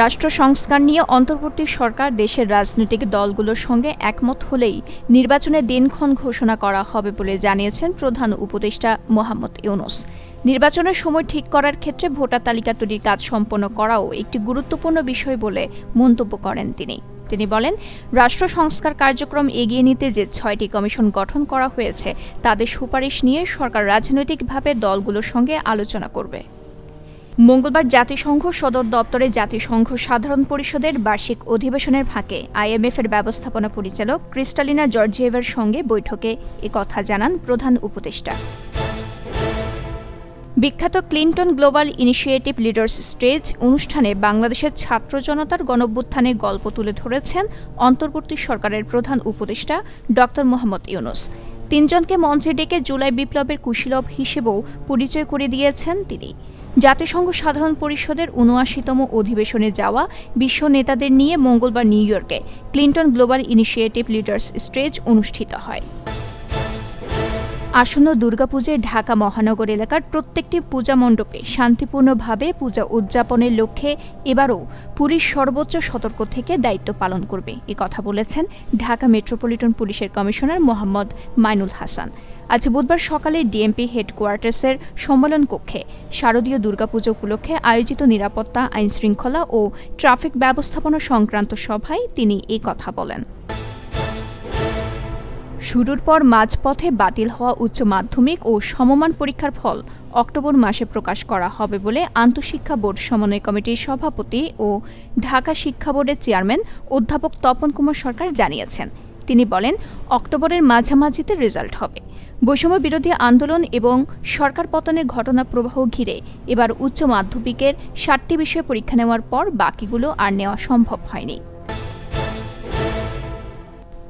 রাষ্ট্র সংস্কার নিয়ে অন্তর্বর্তী সরকার দেশের রাজনৈতিক দলগুলোর সঙ্গে একমত হলেই নির্বাচনের দিনক্ষণ ঘোষণা করা হবে বলে জানিয়েছেন প্রধান উপদেষ্টা মোহাম্মদ ইউনুস। নির্বাচনের সময় ঠিক করার ক্ষেত্রে ভোটার তালিকা তৈরির কাজ সম্পন্ন করাও একটি গুরুত্বপূর্ণ বিষয় বলে মন্তব্য করেন তিনি। তিনি বলেন, রাষ্ট্র সংস্কার কার্যক্রম এগিয়ে নিতে যে ছয়টি কমিশন গঠন করা হয়েছে, তাদের সুপারিশ নিয়ে সরকার রাজনৈতিকভাবে দলগুলোর সঙ্গে আলোচনা করবে। মঙ্গলবার জাতিসংঘ সদর দপ্তরে জাতিসংঘ সাধারণ পরিষদের বার্ষিক অধিবেশনের ফাঁকে আইএমএফের ব্যবস্থাপনা পরিচালক ক্রিস্টালিনা জর্জিয়েভের সঙ্গে বৈঠকে কথা জানান প্রধান উপদেষ্টা। বিখ্যাত Clinton Global Initiative leaders stage অনুষ্ঠানে বাংলাদেশের ছাত্র জনতার গণভ্যুত্থানের গল্প তুলে ধরেছেন অন্তর্বর্তী সরকারের প্রধান উপদেষ্টা ড মোহাম্মদ ইউনুস। তিনজনকে মঞ্চে ডেকে জুলাই বিপ্লবের কুশীলভ হিসেবেও পরিচয় করে দিয়েছেন তিনি। জাতিসংঘ সাধারণ পরিষদের উনআশিতম অধিবেশনে যাওয়া বিশ্ব নেতাদের নিয়ে মঙ্গলবার নিউ ইয়র্কে Clinton Global Initiative leaders stage অনুষ্ঠিত হয়। আসন্ন দুর্গাপুজোয় ঢাকা মহানগর এলাকার প্রত্যেকটি পূজা মণ্ডপে শান্তিপূর্ণভাবে পূজা উদযাপনের লক্ষ্যে এবারও পুলিশ সর্বোচ্চ সতর্ক থেকে দায়িত্ব পালন করবে। এ কথা বলেছেন ঢাকা মেট্রোপলিটন পুলিশের কমিশনার মোহাম্মদ মাইনুল হাসান। আজ বুধবার সকালে ডিএমপি হেডকোয়ার্টার্সের সম্মেলন কক্ষে শারদীয় দুর্গাপুজো উপলক্ষে আয়োজিত নিরাপত্তা, আইনশৃঙ্খলা ও ট্রাফিক ব্যবস্থাপনা সংক্রান্ত সভায় তিনি এ কথা বলেন। শুরুর পর মাঝপথে বাতিল হওয়া উচ্চ মাধ্যমিক ও সমমান পরীক্ষার ফল অক্টোবর মাসে প্রকাশ করা হবে বলে আন্তঃশিক্ষা বোর্ড সমন্বয় কমিটির সভাপতি ও ঢাকা শিক্ষা বোর্ডের চেয়ারম্যান অধ্যাপক তপন কুমার সরকার জানিয়েছেন। তিনি বলেন, অক্টোবরের মাঝামাঝিতে রেজাল্ট হবে। বৈষম্য বিরোধী আন্দোলন এবং সরকার পতনের ঘটনা প্রবাহ ঘিরে এবার উচ্চ মাধ্যমিকের ষাটটি বিষয়ে পরীক্ষা নেওয়ার পর বাকিগুলো আর নেওয়া সম্ভব হয়নি।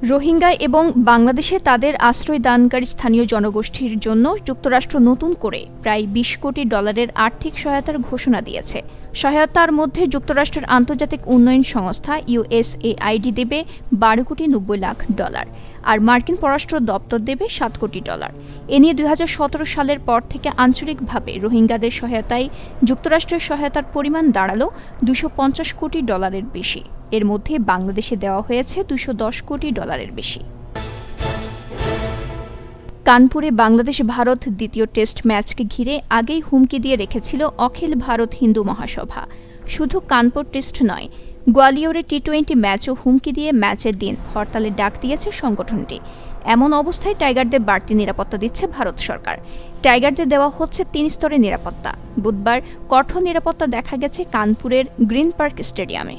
রোহিঙ্গা এবং বাংলাদেশে তাদের আশ্রয় দানকারী স্থানীয় জনগোষ্ঠীর জন্য যুক্তরাষ্ট্র নতুন করে প্রায় বিশ কোটি ডলারের আর্থিক সহায়তার ঘোষণা দিয়েছে। সহায়তার মধ্যে যুক্তরাষ্ট্রের আন্তর্জাতিক উন্নয়ন সংস্থা ইউএসএআইডি দেবে বারো কোটি নব্বই লাখ ডলার আর মার্কিন পররাষ্ট্র দপ্তর দেবে সাত কোটি ডলার। এ নিয়ে দুই হাজার সতেরো সালের পর থেকে আঞ্চলিকভাবে রোহিঙ্গাদের সহায়তায় যুক্তরাষ্ট্রের সহায়তার পরিমাণ দাঁড়াল দুশো কোটি ডলারের বেশি। এর মধ্যে বাংলাদেশে দেওয়া হয়েছে দুশো কোটি ডলারের বেশি। কানপুরে বাংলাদেশ ভারত দ্বিতীয় টেস্ট ম্যাচকে ঘিরে আগেই হুমকি দিয়ে রেখেছিল অখিল ভারত হিন্দু মহাসভা। শুধু কানপুর টেস্ট নয়, গোয়ালিয়রে টি টোয়েন্টি ম্যাচও হুমকি দিয়ে ম্যাচের দিন হরতালের ডাক দিয়েছে সংগঠনটি। এমন অবস্থায় টাইগারদের বাড়তি নিরাপত্তা দিচ্ছে ভারত সরকার। টাইগারদের দেওয়া হচ্ছে তিন স্তরের নিরাপত্তা। বুধবার কঠোর নিরাপত্তা দেখা গেছে কানপুরের গ্রিন পার্ক স্টেডিয়ামে।